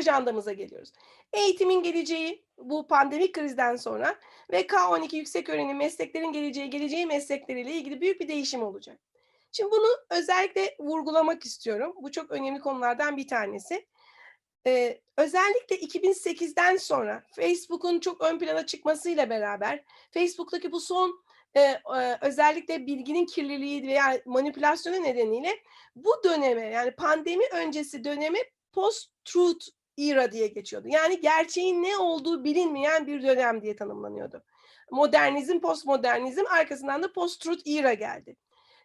ajandamıza geliyoruz. Eğitimin geleceği bu pandemik krizden sonra ve K12 yüksek öğrenim mesleklerin geleceği, geleceği meslekleriyle ilgili büyük bir değişim olacak. Şimdi bunu özellikle vurgulamak istiyorum. Bu çok önemli konulardan bir tanesi. Ee, özellikle 2008'den sonra Facebook'un çok ön plana çıkmasıyla beraber Facebook'taki bu son e, e, özellikle bilginin kirliliği veya manipülasyonu nedeniyle bu döneme yani pandemi öncesi döneme post-truth era diye geçiyordu. Yani gerçeğin ne olduğu bilinmeyen bir dönem diye tanımlanıyordu. Modernizm, postmodernizm arkasından da post-truth era geldi.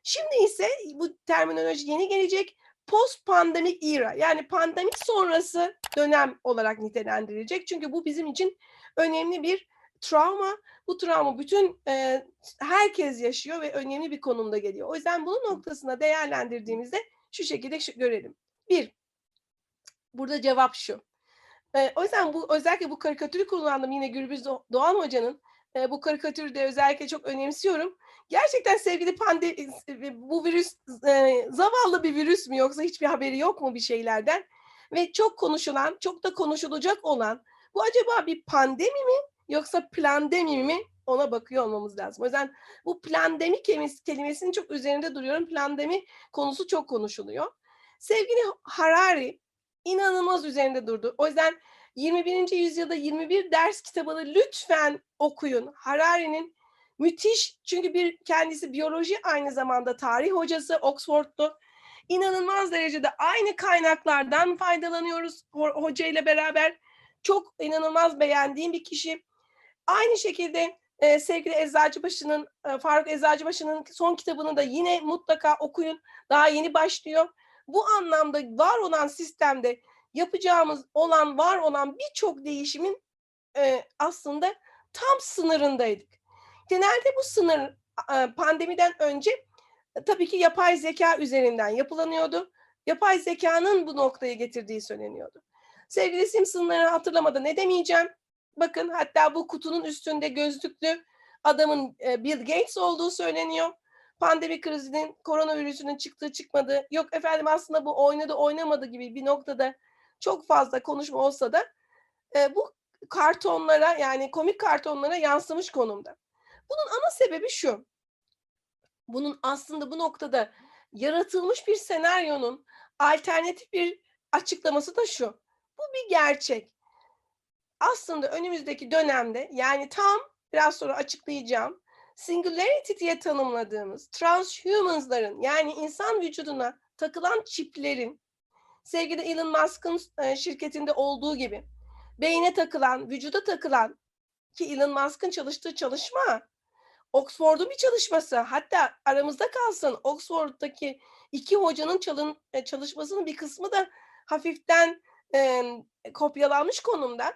Şimdi ise bu terminoloji yeni gelecek post pandemik era yani pandemik sonrası dönem olarak nitelendirilecek. Çünkü bu bizim için önemli bir travma. Bu travma bütün e, herkes yaşıyor ve önemli bir konumda geliyor. O yüzden bunun noktasına değerlendirdiğimizde şu şekilde görelim. Bir, burada cevap şu. E, o yüzden bu özellikle bu karikatürü kullandım yine Gürbüz Doğan Hoca'nın. E, bu karikatürü de özellikle çok önemsiyorum. Gerçekten sevgili pandemi bu virüs e, zavallı bir virüs mü yoksa hiçbir haberi yok mu bir şeylerden? Ve çok konuşulan, çok da konuşulacak olan bu acaba bir pandemi mi yoksa plandemi mi ona bakıyor olmamız lazım. O yüzden bu plandemi kelimesinin çok üzerinde duruyorum. Plandemi konusu çok konuşuluyor. Sevgili Harari inanılmaz üzerinde durdu. O yüzden 21. yüzyılda 21 ders kitabını lütfen okuyun. Harari'nin müthiş çünkü bir kendisi biyoloji aynı zamanda tarih hocası Oxford'lu. İnanılmaz derecede aynı kaynaklardan faydalanıyoruz hoca ile beraber. Çok inanılmaz beğendiğim bir kişi. Aynı şekilde e, sevgili Eczacıbaşı'nın, e, Faruk Eczacıbaşı'nın son kitabını da yine mutlaka okuyun. Daha yeni başlıyor. Bu anlamda var olan sistemde yapacağımız olan, var olan birçok değişimin e, aslında tam sınırındaydık. Genelde bu sınır e, pandemiden önce e, tabii ki yapay zeka üzerinden yapılanıyordu. Yapay zekanın bu noktaya getirdiği söyleniyordu. Sevgili Simpson'ları hatırlamada ne demeyeceğim. Bakın hatta bu kutunun üstünde gözlüklü adamın e, Bill Gates olduğu söyleniyor. Pandemi krizinin, koronavirüsünün çıktığı çıkmadığı, yok efendim aslında bu oynadı oynamadı gibi bir noktada çok fazla konuşma olsa da e, bu kartonlara yani komik kartonlara yansımış konumda. Bunun ana sebebi şu. Bunun aslında bu noktada yaratılmış bir senaryonun alternatif bir açıklaması da şu. Bu bir gerçek. Aslında önümüzdeki dönemde yani tam biraz sonra açıklayacağım singularity diye tanımladığımız transhumansların yani insan vücuduna takılan çiplerin sevgili Elon Musk'ın şirketinde olduğu gibi beyne takılan, vücuda takılan ki Elon Musk'ın çalıştığı çalışma Oxford'un bir çalışması. Hatta aramızda kalsın Oxford'daki iki hocanın çalın, çalışmasının bir kısmı da hafiften e, kopyalanmış konumda.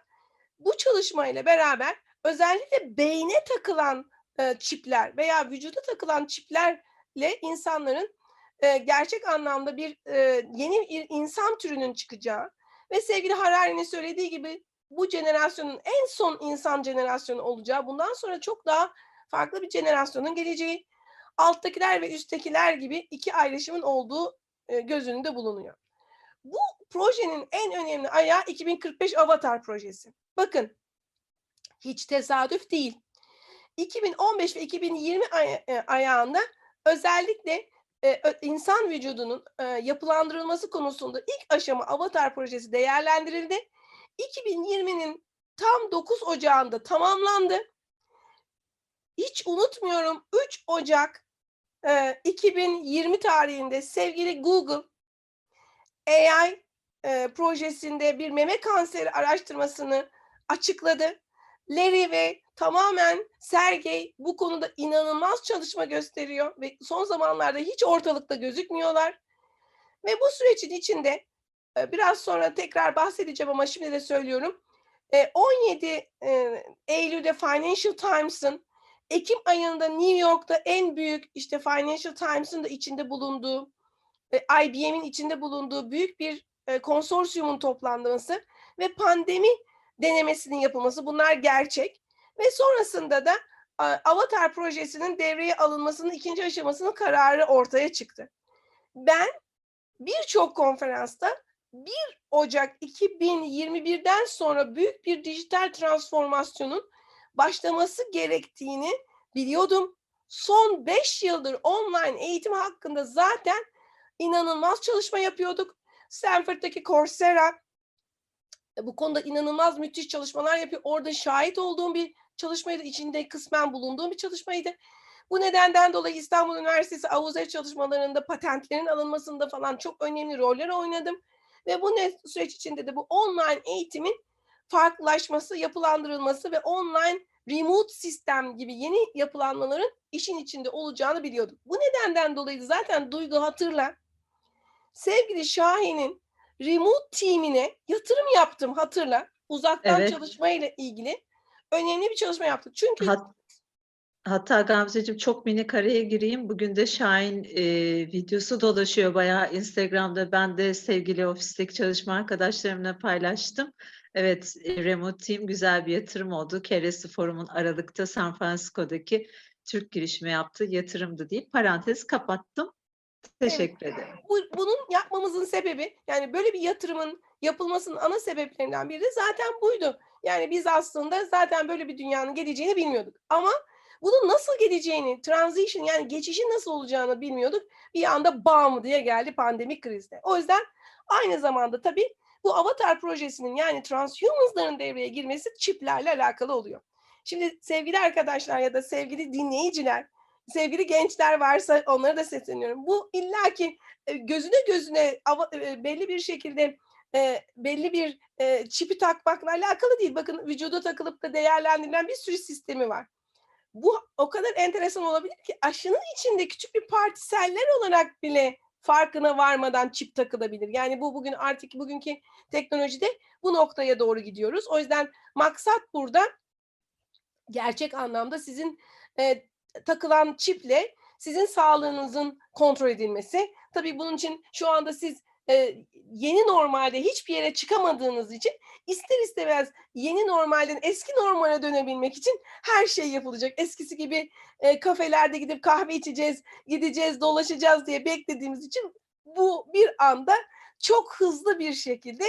Bu çalışmayla beraber özellikle beyne takılan e, çipler veya vücuda takılan çiplerle insanların e, gerçek anlamda bir e, yeni bir insan türünün çıkacağı ve sevgili Harari'nin söylediği gibi bu jenerasyonun en son insan jenerasyonu olacağı, bundan sonra çok daha farklı bir jenerasyonun geleceği, alttakiler ve üsttekiler gibi iki ayrışımın olduğu e, göz önünde bulunuyor. Bu projenin en önemli ayağı 2045 Avatar projesi. Bakın, hiç tesadüf değil. 2015 ve 2020 ay- e, ayağında özellikle e, insan vücudunun e, yapılandırılması konusunda ilk aşama Avatar projesi değerlendirildi. 2020'nin tam 9 Ocağı'nda tamamlandı. Hiç unutmuyorum 3 Ocak e, 2020 tarihinde sevgili Google AI e, projesinde bir meme kanseri araştırmasını açıkladı. Larry ve tamamen Sergey bu konuda inanılmaz çalışma gösteriyor ve son zamanlarda hiç ortalıkta gözükmüyorlar. Ve bu sürecin içinde biraz sonra tekrar bahsedeceğim ama şimdi de söylüyorum. 17 Eylül'de Financial Times'ın Ekim ayında New York'ta en büyük işte Financial Times'ın da içinde bulunduğu IBM'in içinde bulunduğu büyük bir konsorsiyumun toplanması ve pandemi denemesinin yapılması bunlar gerçek. Ve sonrasında da Avatar projesinin devreye alınmasının ikinci aşamasının kararı ortaya çıktı. Ben birçok konferansta 1 Ocak 2021'den sonra büyük bir dijital transformasyonun başlaması gerektiğini biliyordum. Son 5 yıldır online eğitim hakkında zaten inanılmaz çalışma yapıyorduk. Stanford'daki Coursera e, bu konuda inanılmaz müthiş çalışmalar yapıyor. Orada şahit olduğum bir çalışmaydı. içinde kısmen bulunduğum bir çalışmaydı. Bu nedenden dolayı İstanbul Üniversitesi Avuze çalışmalarında patentlerin alınmasında falan çok önemli roller oynadım. Ve bu süreç içinde de bu online eğitimin farklılaşması, yapılandırılması ve online remote sistem gibi yeni yapılanmaların işin içinde olacağını biliyorduk. Bu nedenden dolayı zaten Duygu hatırla. Sevgili Şahin'in remote team'ine yatırım yaptım hatırla. Uzaktan Evet. çalışma ile ilgili önemli bir çalışma yaptık. Çünkü Hat hatta Gamzeciğim çok minik araya gireyim. Bugün de Şahin e, videosu dolaşıyor bayağı Instagram'da. Ben de sevgili ofisteki çalışma arkadaşlarımla paylaştım. Evet, e, Remote Team güzel bir yatırım oldu. Keresi Forum'un Aralık'ta San Francisco'daki Türk girişimi yaptığı yatırımdı deyip parantez kapattım. Teşekkür ederim. bu, bunun yapmamızın sebebi yani böyle bir yatırımın yapılmasının ana sebeplerinden biri de zaten buydu. Yani biz aslında zaten böyle bir dünyanın geleceğini bilmiyorduk. Ama bunun nasıl geleceğini, transition yani geçişin nasıl olacağını bilmiyorduk. Bir anda bam diye geldi pandemik krizde. O yüzden aynı zamanda tabii bu Avatar projesinin yani transhumansların devreye girmesi çiplerle alakalı oluyor. Şimdi sevgili arkadaşlar ya da sevgili dinleyiciler, sevgili gençler varsa onlara da sesleniyorum. Bu illaki e, gözüne gözüne e, belli bir şekilde e, belli bir e, çipi takmakla alakalı değil. Bakın vücuda takılıp da değerlendirilen bir sürü sistemi var. Bu o kadar enteresan olabilir ki aşının içinde küçük bir partiseller olarak bile farkına varmadan çip takılabilir. Yani bu bugün artık bugünkü teknolojide bu noktaya doğru gidiyoruz. O yüzden maksat burada gerçek anlamda sizin e, takılan çiple sizin sağlığınızın kontrol edilmesi. Tabii bunun için şu anda siz e, yeni normalde hiçbir yere çıkamadığınız için ister istemez yeni normalden eski normale dönebilmek için her şey yapılacak. Eskisi gibi e, kafelerde gidip kahve içeceğiz, gideceğiz, dolaşacağız diye beklediğimiz için bu bir anda çok hızlı bir şekilde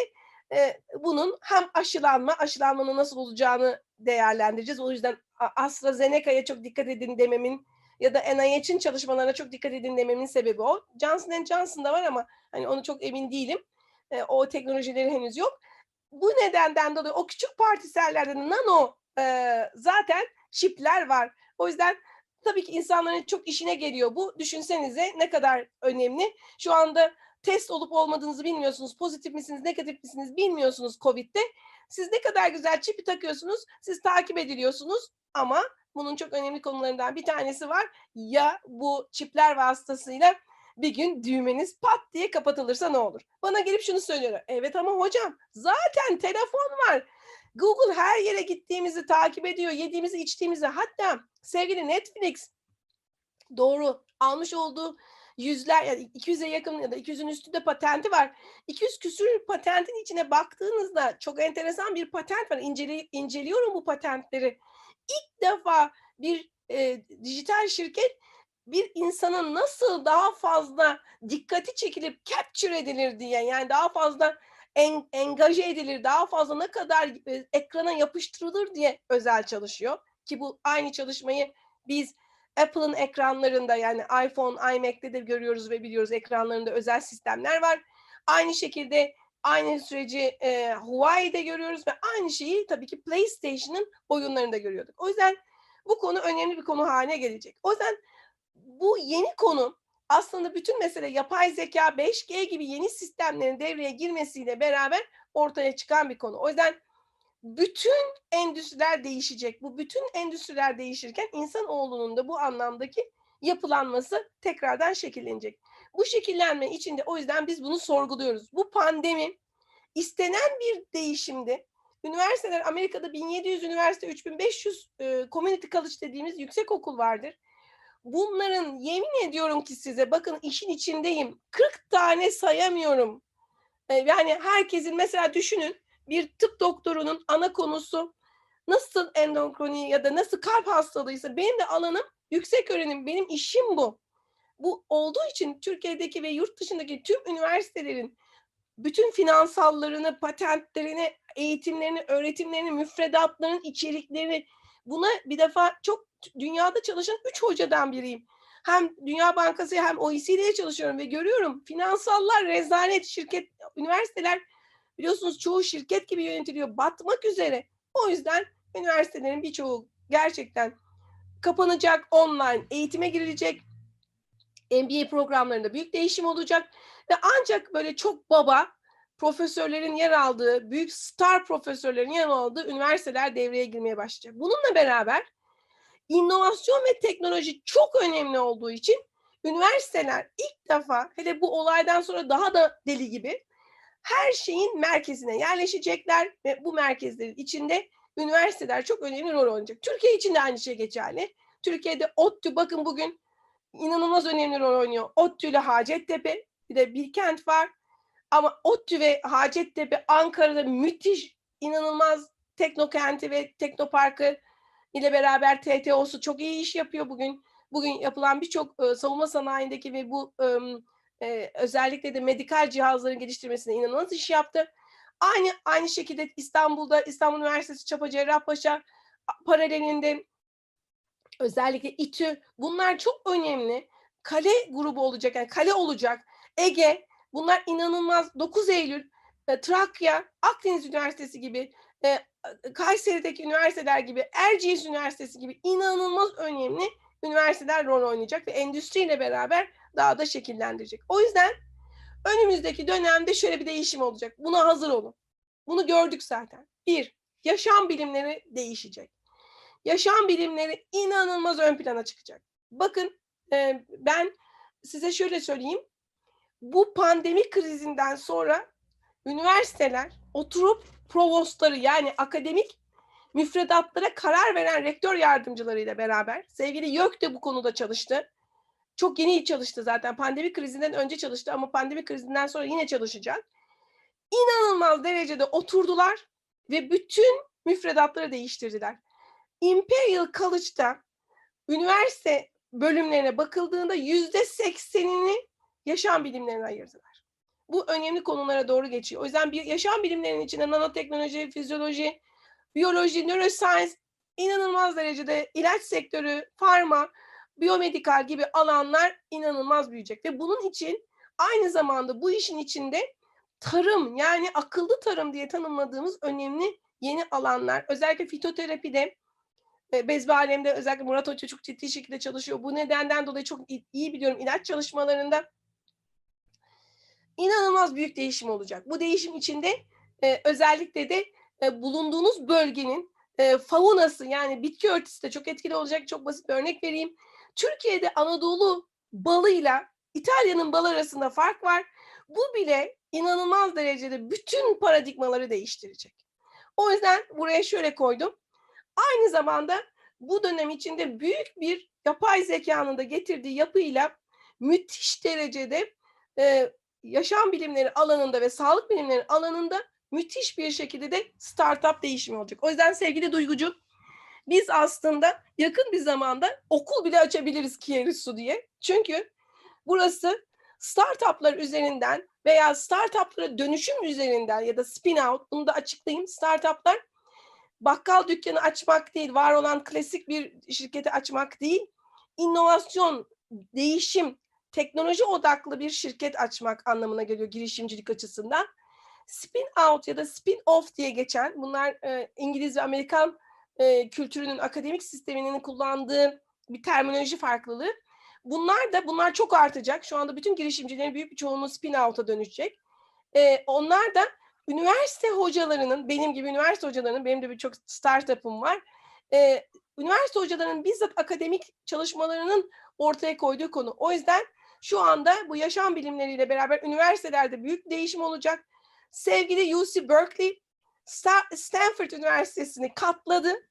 e, bunun hem aşılanma, aşılanmanın nasıl olacağını değerlendireceğiz. O yüzden AstraZeneca'ya çok dikkat edin dememin ya da NIH'in çalışmalarına çok dikkat edin dememin sebebi o. Johnson Johnson'da var ama hani onu çok emin değilim. E, o teknolojileri henüz yok. Bu nedenden dolayı o küçük partisellerde nano e, zaten çipler var. O yüzden tabii ki insanların çok işine geliyor bu. Düşünsenize ne kadar önemli. Şu anda test olup olmadığınızı bilmiyorsunuz. Pozitif misiniz, negatif misiniz bilmiyorsunuz COVID'de. Siz ne kadar güzel çipi takıyorsunuz, siz takip ediliyorsunuz ama bunun çok önemli konularından bir tanesi var. Ya bu çipler vasıtasıyla bir gün düğmeniz pat diye kapatılırsa ne olur? Bana gelip şunu söylüyorlar. Evet ama hocam zaten telefon var. Google her yere gittiğimizi takip ediyor, yediğimizi, içtiğimizi. Hatta sevgili Netflix doğru almış olduğu yüzler yani 200'e yakın ya da 200'ün üstünde patenti var. 200 küsür patentin içine baktığınızda çok enteresan bir patent var. İnceli, inceliyorum bu patentleri. İlk defa bir e, dijital şirket bir insanın nasıl daha fazla dikkati çekilip capture edilir diye yani daha fazla en, engaje edilir, daha fazla ne kadar e, ekrana yapıştırılır diye özel çalışıyor. Ki bu aynı çalışmayı biz Apple'ın ekranlarında yani iPhone, iMac'te de görüyoruz ve biliyoruz ekranlarında özel sistemler var. Aynı şekilde aynı süreci e, Huawei'de görüyoruz ve aynı şeyi tabii ki PlayStation'ın oyunlarında görüyorduk. O yüzden bu konu önemli bir konu haline gelecek. O yüzden bu yeni konu aslında bütün mesele yapay zeka, 5G gibi yeni sistemlerin devreye girmesiyle beraber ortaya çıkan bir konu. O yüzden bütün endüstriler değişecek. Bu bütün endüstriler değişirken insanoğlunun da bu anlamdaki yapılanması tekrardan şekillenecek. Bu şekillenme içinde o yüzden biz bunu sorguluyoruz. Bu pandemi istenen bir değişimdi. Üniversiteler Amerika'da 1700 üniversite, 3500 e, community college dediğimiz yüksek okul vardır. Bunların yemin ediyorum ki size bakın işin içindeyim. 40 tane sayamıyorum. E, yani herkesin mesela düşünün bir tıp doktorunun ana konusu nasıl endokroni ya da nasıl kalp hastalığıysa benim de alanım yüksek öğrenim, benim işim bu. Bu olduğu için Türkiye'deki ve yurt dışındaki tüm üniversitelerin bütün finansallarını, patentlerini, eğitimlerini, öğretimlerini, müfredatlarının içeriklerini buna bir defa çok dünyada çalışan 3 hocadan biriyim. Hem Dünya Bankası hem OECD'ye çalışıyorum ve görüyorum finansallar rezalet, şirket, üniversiteler biliyorsunuz çoğu şirket gibi yönetiliyor, batmak üzere. O yüzden üniversitelerin birçoğu gerçekten kapanacak, online eğitime girilecek. MBA programlarında büyük değişim olacak ve ancak böyle çok baba profesörlerin yer aldığı, büyük star profesörlerin yer aldığı üniversiteler devreye girmeye başlayacak. Bununla beraber inovasyon ve teknoloji çok önemli olduğu için üniversiteler ilk defa hele bu olaydan sonra daha da deli gibi her şeyin merkezine yerleşecekler ve bu merkezlerin içinde üniversiteler çok önemli rol oynayacak. Türkiye için de aynı şey geçerli. Türkiye'de ODTÜ bakın bugün inanılmaz önemli rol oynuyor. ODTÜ ile Hacettepe bir de Bilkent var. Ama ODTÜ ve Hacettepe Ankara'da müthiş inanılmaz teknokenti ve teknoparkı ile beraber TTO'su çok iyi iş yapıyor bugün. Bugün yapılan birçok e, savunma sanayindeki ve bu e, özellikle de medikal cihazların geliştirmesine inanılmaz iş yaptı. Aynı aynı şekilde İstanbul'da İstanbul Üniversitesi Çapa Cerrahpaşa paralelinde özellikle İTÜ bunlar çok önemli. Kale grubu olacak yani kale olacak. Ege bunlar inanılmaz 9 Eylül e, Trakya, Akdeniz Üniversitesi gibi e, Kayseri'deki üniversiteler gibi Erciyes Üniversitesi gibi inanılmaz önemli üniversiteler rol oynayacak ve endüstriyle beraber daha da şekillendirecek. O yüzden önümüzdeki dönemde şöyle bir değişim olacak. Buna hazır olun. Bunu gördük zaten. Bir, yaşam bilimleri değişecek. Yaşam bilimleri inanılmaz ön plana çıkacak. Bakın e, ben size şöyle söyleyeyim. Bu pandemi krizinden sonra üniversiteler oturup provostları yani akademik müfredatlara karar veren rektör yardımcılarıyla beraber sevgili YÖK de bu konuda çalıştı. Çok yeni çalıştı zaten. Pandemi krizinden önce çalıştı ama pandemi krizinden sonra yine çalışacak. İnanılmaz derecede oturdular ve bütün müfredatları değiştirdiler. Imperial College'da üniversite bölümlerine bakıldığında yüzde seksenini yaşam bilimlerine ayırdılar. Bu önemli konulara doğru geçiyor. O yüzden bir yaşam bilimlerinin içinde nanoteknoloji, fizyoloji, biyoloji, neuroscience inanılmaz derecede ilaç sektörü, farma, biyomedikal gibi alanlar inanılmaz büyüyecek. Ve bunun için aynı zamanda bu işin içinde tarım yani akıllı tarım diye tanımladığımız önemli yeni alanlar. Özellikle fitoterapide Bezbi Alem'de özellikle Murat Hoca çok ciddi şekilde çalışıyor. Bu nedenden dolayı çok iyi biliyorum ilaç çalışmalarında inanılmaz büyük değişim olacak. Bu değişim içinde e, özellikle de e, bulunduğunuz bölgenin e, faunası yani bitki örtüsü de çok etkili olacak. Çok basit bir örnek vereyim. Türkiye'de Anadolu balıyla İtalya'nın balı arasında fark var. Bu bile inanılmaz derecede bütün paradigmaları değiştirecek. O yüzden buraya şöyle koydum. Aynı zamanda bu dönem içinde büyük bir yapay zekanın da getirdiği yapıyla müthiş derecede e, yaşam bilimleri alanında ve sağlık bilimleri alanında müthiş bir şekilde de startup değişimi olacak. O yüzden sevgili Duygucu biz aslında yakın bir zamanda okul bile açabiliriz Kierisu diye. Çünkü burası startuplar üzerinden veya startuplara dönüşüm üzerinden ya da spin out bunu da açıklayayım. Startuplar bakkal dükkanı açmak değil, var olan klasik bir şirketi açmak değil, inovasyon, değişim, teknoloji odaklı bir şirket açmak anlamına geliyor girişimcilik açısından. Spin out ya da spin off diye geçen, bunlar e, İngiliz ve Amerikan e, kültürünün akademik sisteminin kullandığı bir terminoloji farklılığı. Bunlar da bunlar çok artacak. Şu anda bütün girişimcilerin büyük bir çoğunluğu spin out'a dönüşecek. E, onlar da üniversite hocalarının, benim gibi üniversite hocalarının, benim de birçok startup'ım var. E, üniversite hocalarının bizzat akademik çalışmalarının ortaya koyduğu konu. O yüzden şu anda bu yaşam bilimleriyle beraber üniversitelerde büyük değişim olacak. Sevgili UC Berkeley, Stanford Üniversitesi'ni katladı.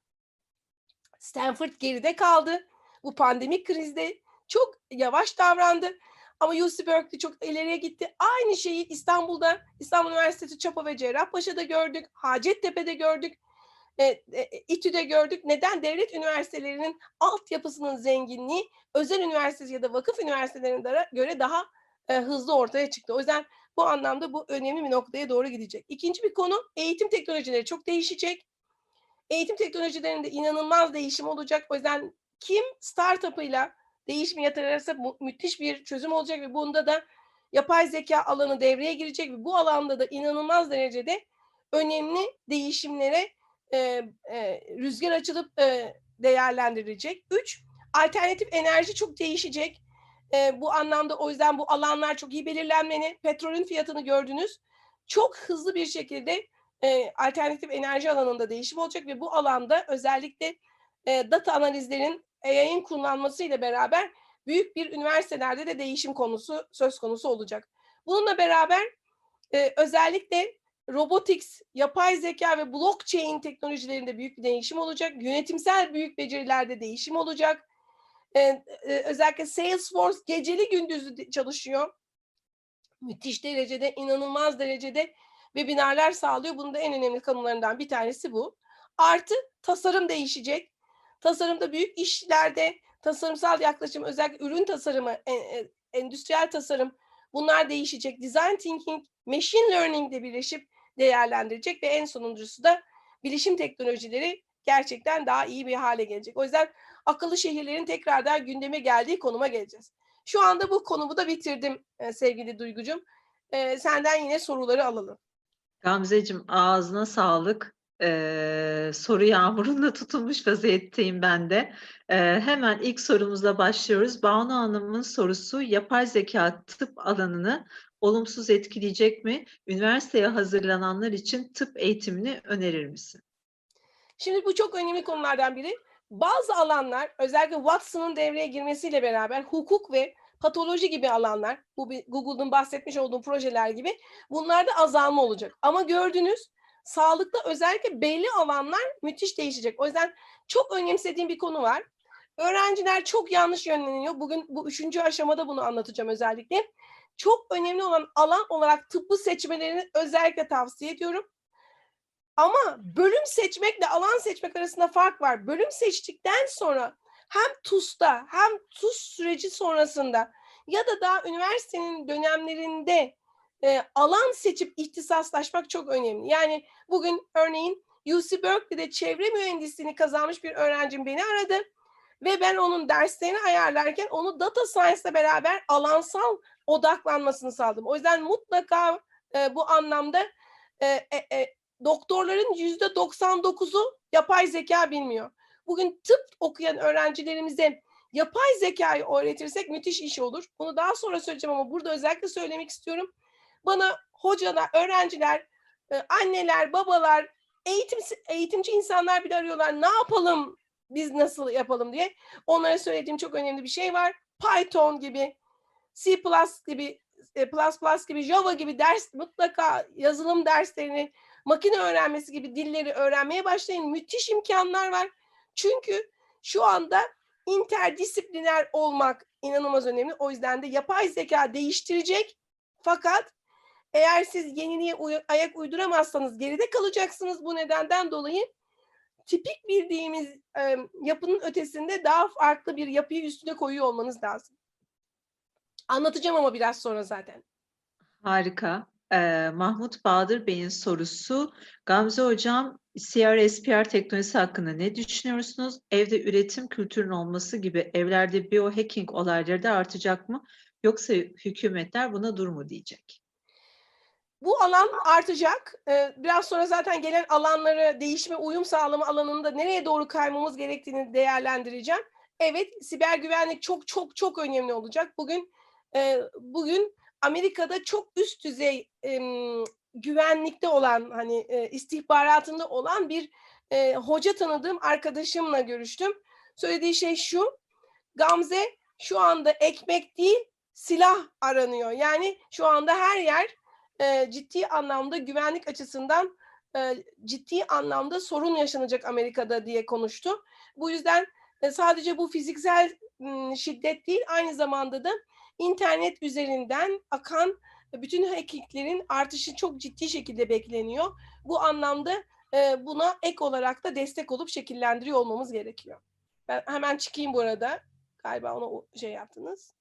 Stanford geride kaldı. Bu pandemik krizde çok yavaş davrandı. Ama UC Berkeley çok ileriye gitti. Aynı şeyi İstanbul'da, İstanbul Üniversitesi Çapa ve Cerrahpaşa'da gördük. Hacettepe'de gördük. E, e, İTÜ'de gördük. Neden? Devlet üniversitelerinin altyapısının zenginliği özel üniversite ya da vakıf üniversitelerine göre daha e, hızlı ortaya çıktı. O yüzden Bu anlamda bu önemli bir noktaya doğru gidecek. İkinci bir konu eğitim teknolojileri çok değişecek. Eğitim teknolojilerinde inanılmaz değişim olacak. O yüzden kim startup'ıyla değişimi yatırırsa mu- müthiş bir çözüm olacak ve bunda da yapay zeka alanı devreye girecek ve bu alanda da inanılmaz derecede önemli değişimlere e, e, rüzgar açılıp e, değerlendirilecek. Üç, alternatif enerji çok değişecek. E, bu anlamda o yüzden bu alanlar çok iyi belirlenmeli. Petrolün fiyatını gördünüz. Çok hızlı bir şekilde e, alternatif enerji alanında değişim olacak ve bu alanda özellikle e, data analizlerin AI'nin kullanmasıyla beraber büyük bir üniversitelerde de değişim konusu söz konusu olacak. Bununla beraber e, özellikle robotics, yapay zeka ve blockchain teknolojilerinde büyük bir değişim olacak. Yönetimsel büyük becerilerde değişim olacak. E, e, özellikle Salesforce geceli gündüzü çalışıyor. Müthiş derecede, inanılmaz derecede webinarlar sağlıyor. Bunun da en önemli konularından bir tanesi bu. Artı tasarım değişecek. Tasarımda büyük işlerde tasarımsal yaklaşım, özellikle ürün tasarımı, e- e- endüstriyel tasarım bunlar değişecek. Design thinking, machine learning ile birleşip değerlendirecek ve en sonuncusu da bilişim teknolojileri gerçekten daha iyi bir hale gelecek. O yüzden akıllı şehirlerin tekrardan gündeme geldiği konuma geleceğiz. Şu anda bu konumu da bitirdim e, sevgili Duygucum. E, senden yine soruları alalım. Gamzeciğim ağzına sağlık. Ee, soru yağmurunda tutulmuş vaziyetteyim ben de. Ee, hemen ilk sorumuzla başlıyoruz. Banu Hanım'ın sorusu yapay zeka tıp alanını olumsuz etkileyecek mi? Üniversiteye hazırlananlar için tıp eğitimini önerir misin? Şimdi bu çok önemli konulardan biri. Bazı alanlar özellikle Watson'ın devreye girmesiyle beraber hukuk ve patoloji gibi alanlar, bu Google'ın bahsetmiş olduğu projeler gibi bunlarda azalma olacak. Ama gördünüz sağlıkta özellikle belli alanlar müthiş değişecek. O yüzden çok önemsediğim bir konu var. Öğrenciler çok yanlış yönleniyor. Bugün bu üçüncü aşamada bunu anlatacağım özellikle. Çok önemli olan alan olarak tıbbı seçmelerini özellikle tavsiye ediyorum. Ama bölüm seçmekle alan seçmek arasında fark var. Bölüm seçtikten sonra hem TUS'ta hem TUS süreci sonrasında ya da daha üniversitenin dönemlerinde e, alan seçip ihtisaslaşmak çok önemli. Yani bugün örneğin UC Berkeley'de çevre mühendisliğini kazanmış bir öğrencim beni aradı ve ben onun derslerini ayarlarken onu data science'la beraber alansal odaklanmasını sağladım. O yüzden mutlaka e, bu anlamda e, e, e, doktorların yüzde 99'u yapay zeka bilmiyor. Bugün tıp okuyan öğrencilerimize yapay zekayı öğretirsek müthiş iş olur. Bunu daha sonra söyleyeceğim ama burada özellikle söylemek istiyorum. Bana hocalar, öğrenciler, e, anneler, babalar, eğitim eğitimci insanlar bile arıyorlar. Ne yapalım? Biz nasıl yapalım diye. Onlara söylediğim çok önemli bir şey var. Python gibi, C++ gibi, e, plus gibi, Java gibi ders mutlaka yazılım derslerini makine öğrenmesi gibi dilleri öğrenmeye başlayın. Müthiş imkanlar var. Çünkü şu anda interdisipliner olmak inanılmaz önemli. O yüzden de yapay zeka değiştirecek. Fakat eğer siz yeniliğe uy- ayak uyduramazsanız geride kalacaksınız. Bu nedenden dolayı tipik bildiğimiz e, yapının ötesinde daha farklı bir yapıyı üstüne koyuyor olmanız lazım. Anlatacağım ama biraz sonra zaten. Harika. Ee, Mahmut Bahadır Bey'in sorusu. Gamze Hocam, CRSPR teknolojisi hakkında ne düşünüyorsunuz? Evde üretim kültürünün olması gibi evlerde biohacking olayları da artacak mı? Yoksa hükümetler buna dur mu diyecek? Bu alan artacak. Ee, Biraz sonra zaten gelen alanları değişme, uyum sağlama alanında nereye doğru kaymamız gerektiğini değerlendireceğim. Evet, siber güvenlik çok çok çok önemli olacak. Bugün e, bugün Amerika'da çok üst düzey em, güvenlikte olan hani e, istihbaratında olan bir e, hoca tanıdığım arkadaşımla görüştüm. Söylediği şey şu. Gamze şu anda ekmek değil silah aranıyor. Yani şu anda her yer e, ciddi anlamda güvenlik açısından e, ciddi anlamda sorun yaşanacak Amerika'da diye konuştu. Bu yüzden e, sadece bu fiziksel şiddet değil aynı zamanda da internet üzerinden akan bütün hackinglerin artışı çok ciddi şekilde bekleniyor. Bu anlamda e, buna ek olarak da destek olup şekillendiriyor olmamız gerekiyor. Ben hemen çıkayım bu arada. Galiba ona şey yaptınız.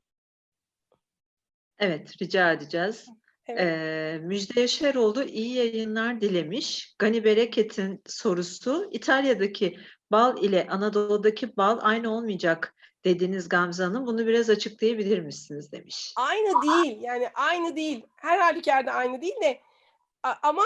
Evet, rica edeceğiz. Evet. Eee, Müjde Yaşaroğlu iyi yayınlar dilemiş. Gani Bereket'in sorusu, İtalya'daki bal ile Anadolu'daki bal aynı olmayacak dediniz Gamze Hanım. Bunu biraz açıklayabilir misiniz demiş. Aynı değil. Yani aynı değil. Her halükarda aynı değil de ama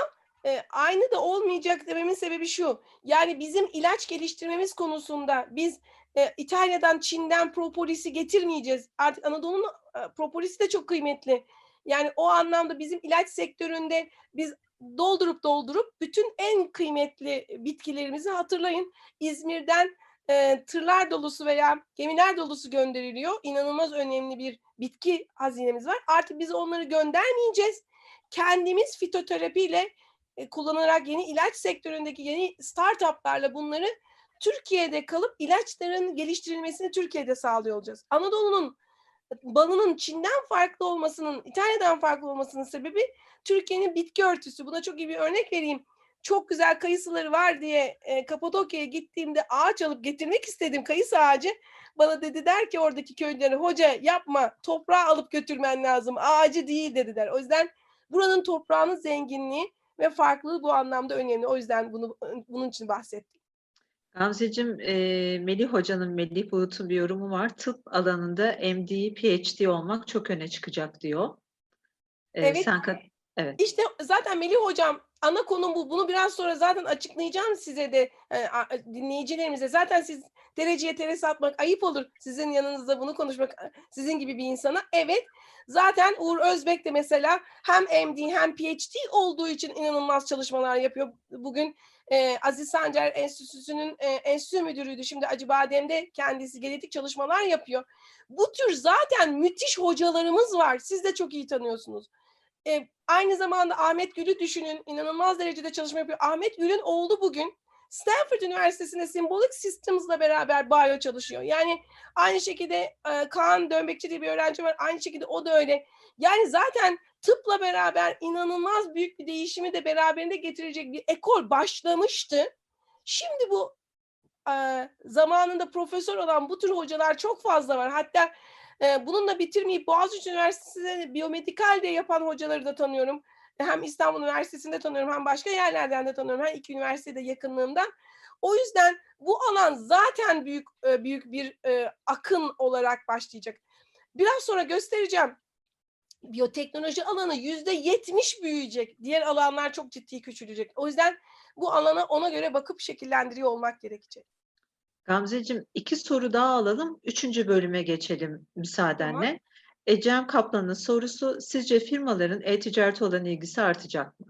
e, aynı da olmayacak dememin sebebi şu. Yani bizim ilaç geliştirmemiz konusunda biz e, İtalya'dan, Çin'den propolisi getirmeyeceğiz. Artık Anadolu'nun e, propolisi de çok kıymetli. Yani o anlamda bizim ilaç sektöründe biz doldurup doldurup bütün en kıymetli bitkilerimizi hatırlayın. İzmir'den e, tırlar dolusu veya gemiler dolusu gönderiliyor. İnanılmaz önemli bir bitki hazinemiz var. Artık biz onları göndermeyeceğiz. Kendimiz fitoterapiyle e, kullanarak yeni ilaç sektöründeki yeni startuplarla bunları Türkiye'de kalıp ilaçların geliştirilmesini Türkiye'de sağlıyor olacağız. Anadolu'nun balının Çin'den farklı olmasının, İtalya'dan farklı olmasının sebebi Türkiye'nin bitki örtüsü. Buna çok iyi bir örnek vereyim. Çok güzel kayısıları var diye e, Kapadokya'ya gittiğimde ağaç alıp getirmek istedim kayısı ağacı. Bana dediler ki oradaki köylülere hoca yapma toprağı alıp götürmen lazım ağacı değil dediler. O yüzden buranın toprağının zenginliği ve farklılığı bu anlamda önemli. O yüzden bunu bunun için bahsettim. Gamzeciğim, eee, Melih Hoca'nın, Melih Bulut'un bir yorumu var. Tıp alanında MD, PhD olmak çok öne çıkacak diyor. Eee, Evet. sen kat- evet. İşte zaten Melih Hocam ana konum bu. Bunu biraz sonra zaten açıklayacağım size de e, a- dinleyicilerimize. Zaten siz dereceye teres atmak ayıp olur. Sizin yanınızda bunu konuşmak e, sizin gibi bir insana. Evet zaten Uğur Özbek de mesela hem MD hem PhD olduğu için inanılmaz çalışmalar yapıyor. Bugün e, Aziz Sancar Enstitüsü'nün e, enstitü müdürüydü. Şimdi Acıbadem'de kendisi genetik çalışmalar yapıyor. Bu tür zaten müthiş hocalarımız var. Siz de çok iyi tanıyorsunuz. E, aynı zamanda Ahmet Gül'ü düşünün. inanılmaz derecede çalışma yapıyor. Ahmet Gül'ün oğlu bugün Stanford Üniversitesi'nde Symbolic Systems'la beraber bio çalışıyor. Yani aynı şekilde e, Kaan Dönbekçi diye bir öğrenci var. Aynı şekilde o da öyle. Yani zaten tıpla beraber inanılmaz büyük bir değişimi de beraberinde getirecek bir ekol başlamıştı. Şimdi bu e, zamanında profesör olan bu tür hocalar çok fazla var. Hatta e, bununla bitirmeyip Boğaziçi Üniversitesi'nde biyomedikal de yapan hocaları da tanıyorum. Hem İstanbul Üniversitesi'nde tanıyorum hem başka yerlerden de tanıyorum. Her iki üniversitede yakınlığımdan. O yüzden bu alan zaten büyük büyük bir e, akın olarak başlayacak. Biraz sonra göstereceğim. Biyoteknoloji alanı yüzde yetmiş büyüyecek. Diğer alanlar çok ciddi küçülecek. O yüzden bu alana ona göre bakıp şekillendiriyor olmak gerekecek. Gamzeciğim iki soru daha alalım. Üçüncü bölüme geçelim müsaadenle. Ecem Kaplan'ın sorusu sizce firmaların e-ticarete olan ilgisi artacak mı?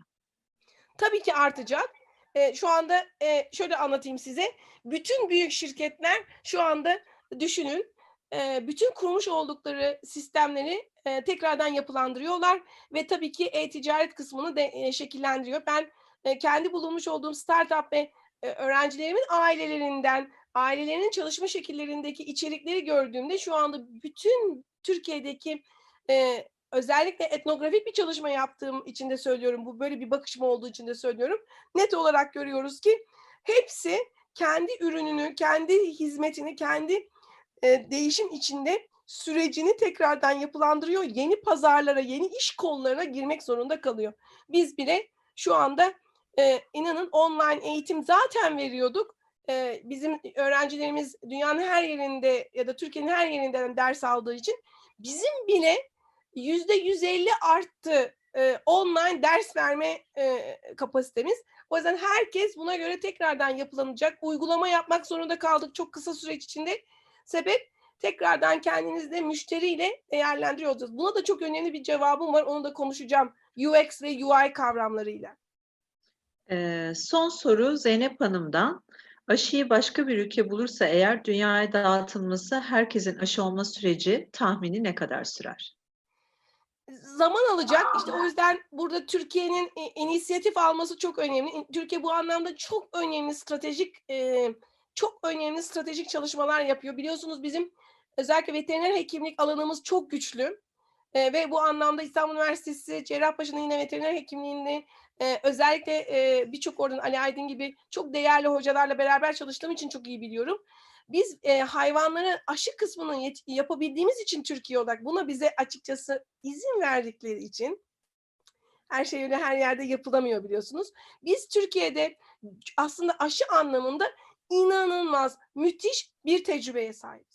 Tabii ki artacak. Eee, şu anda eee, şöyle anlatayım size. Bütün büyük şirketler şu anda düşünün. eee, bütün kurmuş oldukları sistemleri eee, tekrardan yapılandırıyorlar ve tabii ki e-ticaret kısmını da eee, şekillendiriyor. Ben eee, kendi bulunmuş olduğum startup ve eee, öğrencilerimin ailelerinden, ailelerinin çalışma şekillerindeki içerikleri gördüğümde şu anda bütün Türkiye'deki eee, özellikle etnografik bir çalışma yaptığım için de söylüyorum. Bu böyle bir bakışım olduğu için de söylüyorum. Net olarak görüyoruz ki hepsi kendi ürününü, kendi hizmetini, kendi e, değişim içinde sürecini tekrardan yapılandırıyor. Yeni pazarlara, yeni iş kollarına girmek zorunda kalıyor. Biz bile şu anda e, inanın online eğitim zaten veriyorduk. E, bizim öğrencilerimiz dünyanın her yerinde ya da Türkiye'nin her yerinden ders aldığı için bizim bile yüzde 150 arttı e, online ders verme e, kapasitemiz. O yüzden herkes buna göre tekrardan yapılanacak. Uygulama yapmak zorunda kaldık çok kısa süreç içinde. Sebep tekrardan kendinizde müşteriyle değerlendiriyor olacağız. Buna da çok önemli bir cevabım var. Onu da konuşacağım. UX ve UI kavramlarıyla. Ee, son soru Zeynep Hanım'dan. Aşıyı başka bir ülke bulursa eğer dünyaya dağıtılması herkesin aşı olma süreci tahmini ne kadar sürer? zaman alacak. İşte o yüzden burada Türkiye'nin inisiyatif alması çok önemli. Türkiye bu anlamda çok önemli stratejik çok önemli stratejik çalışmalar yapıyor. Biliyorsunuz bizim özellikle veteriner hekimlik alanımız çok güçlü. E, ve bu anlamda İstanbul Üniversitesi Cerrahpaşa'nın yine veteriner hekimliğinde e, özellikle e, birçok oradan Ali Aydın gibi çok değerli hocalarla beraber çalıştığım için çok iyi biliyorum. Biz e, hayvanların aşı kısmını yapabildiğimiz için Türkiye olarak buna bize açıkçası izin verdikleri için Her şey öyle her yerde yapılamıyor biliyorsunuz. Biz Türkiye'de aslında aşı anlamında inanılmaz, müthiş bir tecrübeye sahibiz.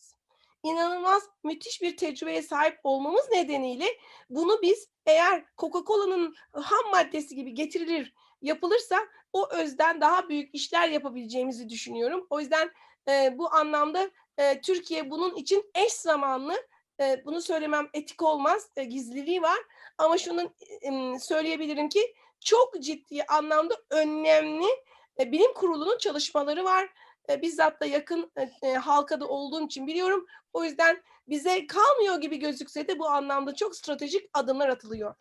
İnanılmaz, müthiş bir tecrübeye sahip olmamız nedeniyle bunu biz eğer Coca-Cola'nın ham maddesi gibi getirilir, yapılırsa o özden daha büyük işler yapabileceğimizi düşünüyorum. O yüzden e, bu anlamda e, Türkiye bunun için eş zamanlı, e, bunu söylemem etik olmaz, e, gizliliği var. Ama şunu e, söyleyebilirim ki çok ciddi anlamda önemli e, bilim kurulunun çalışmaları var. E, bizzat da yakın e, e, halkada olduğum için biliyorum. O yüzden bize kalmıyor gibi gözükse de bu anlamda çok stratejik adımlar atılıyor.